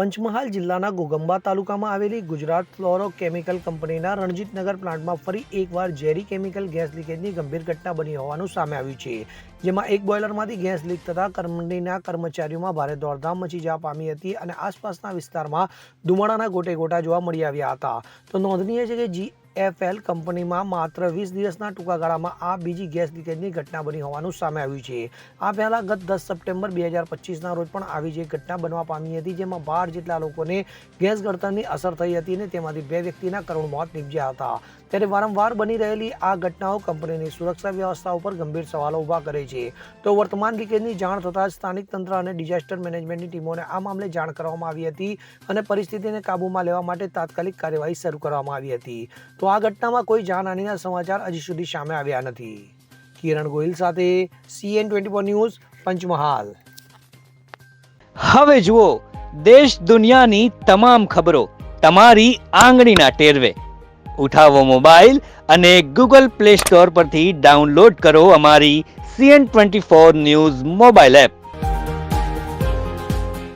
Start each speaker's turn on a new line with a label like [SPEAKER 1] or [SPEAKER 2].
[SPEAKER 1] પંચમહાલ જિલ્લાના ગોગંબા તાલુકામાં આવેલી ગુજરાત ફ્લોરો કેમિકલ કંપનીના રણજીતનગર પ્લાન્ટમાં ફરી એકવાર ઝેરી કેમિકલ ગેસ લીકેજની ગંભીર ઘટના બની હોવાનું સામે આવ્યું છે, જેમાં એક બોઇલરમાંથી ગેસ લીક થતાં કંપનીના કર્મચારીઓમાં ભારે દોડધામ મચી જવા પામી હતી અને આસપાસના વિસ્તારમાં ધુમાડાના ગોટે ગોટા જોવા મળી આવ્યા હતા. તો નોંધનીય છે કે જી એફએલ કંપનીમાં માત્ર વીસ દિવસના ટૂંકા ગાળામાં આ બીજી ગેસ લીકેજની ઘટના બની હોવાનું સામે આવ્યું છે. આ પહેલા ગત દસ સપ્ટેમ્બર બે હજાર પચીસના રોજ પણ આવી જ એક ઘટના બનવા પામી હતી, જેમાં બાર જેટલા લોકોને ગેસ ગળતરની અસર થઈ હતી અને તેમાંથી બે વ્યક્તિના કરુણ મોત નીપજ્યા હતા. ત્યારે વારંવાર બની રહેલી આ ઘટનાઓ કંપનીની સુરક્ષા વ્યવસ્થા ઉપર ગંભીર સવાલો ઊભા કરે છે. તો વર્તમાન લીકેજની જાણ થતાં જ સ્થાનિક તંત્ર અને ડિઝાસ્ટર મેનેજમેન્ટની ટીમોને આ મામલે જાણ કરવામાં આવી હતી અને પરિસ્થિતિને કાબૂમાં લેવા માટે તાત્કાલિક કાર્યવાહી શરૂ કરવામાં આવી હતી. તો આ ઘટનામાં કોઈ જાનહાનિના સમાચાર હજી સુધી સામે આવ્યા નથી. કિરણ ગોહિલ સાથે CN twenty four news, Panchmahal.
[SPEAKER 2] હવે જુઓ, દેશ દુનિયાની તમામ ખબરો તમારી આંગળીના ટેરવે. ઉઠાવો મોબાઈલ અને ગૂગલ પ્લે સ્ટોર પરથી ડાઉનલોડ કરો અમારી CN twenty four news mobile app.